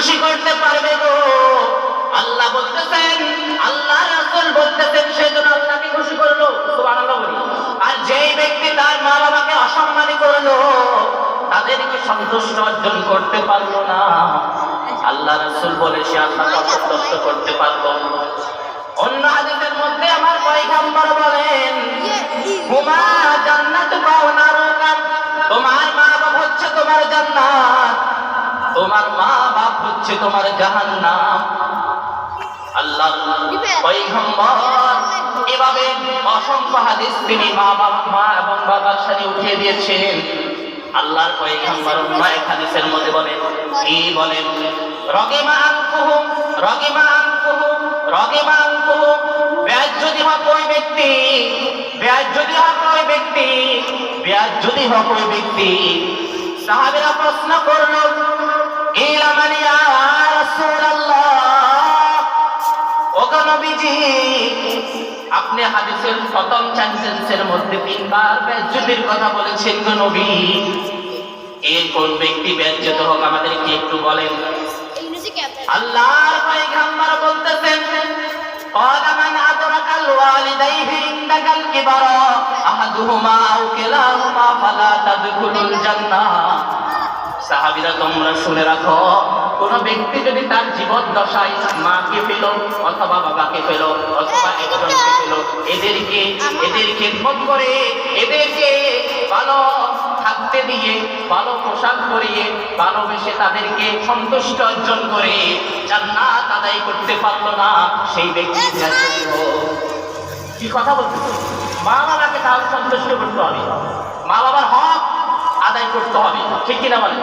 খুশি করতে পারবে গো। আল্লাহ বলতেছেন, আল্লাহ রাসূল বলতেছেন, সেজন্য আল্লাহকে খুশি করল। সুবহানাল্লাহ আর যেই ব্যক্তি তার মা বাবাকে অসম্মানী করল, তাদেরকে সন্তুষ্ট অর্জন করতে পারল না। আল্লাহ রাসূল বলে সে আল্লাহকে অসন্তুষ্ট করতে পারল অন্য তোমার মা বাপ হচ্ছে তোমার জাহান নাম আল্লাহ এভাবে অসংখ্য হাদিস তিনি মা বাবা মা এবং বাবার সাথে উঠিয়ে দিয়েছেন আল্লাহর পয়গম্বর এক হাদিসের মধ্যে বলেন কি বলেন রগিমা আনকুহু রগিমা আনকুহু রগিমা আনকুহু ব্যাজ যদি হক ওই ব্যক্তি? ব্যাজ যদি হক ওই ব্যক্তি? ব্যাজ যদি হক ওই ব্যক্তি? সাহাবীরা প্রশ্ন করল নবীজি আপনি হাদিসের প্রথম সেন্টেন্সের মধ্যে তিনবার বেজ্জতির কথা বলেছেন গো নবী এ কোন ব্যক্তি বেজ্জত হোক আমাদেরকে একটু বলেন ইংরেজি ক্যাপ্টেন আল্লাহর পয়গম্বর বলতেছেন قال من أدرك الوالديه عندك الكبر أحدهما أو كلاهما فلا تدخلوا الجنة সাহাবিরা তোমরা শুনে রাখো কোন ব্যক্তি যদি তার জীবন দশায় মাকে পেল অথবা বাবাকে পেল অথবা একজনকে পেল এদেরকে এদের খেদমত করে এদেরকে ভালো থাকতে দিয়ে ভালো পোশাক পরিয়ে ভালোবেসে তাদেরকে সন্তুষ্ট অর্জন করে জান্নাত আদায় করতে পারল না সেই ব্যক্তি কি কথা বলতেছে মা বাবাকে তাহলে সন্তুষ্ট করতে হবে। মা বাবার হক আদায় করতে হবে। ঠিক কিনা বলেন?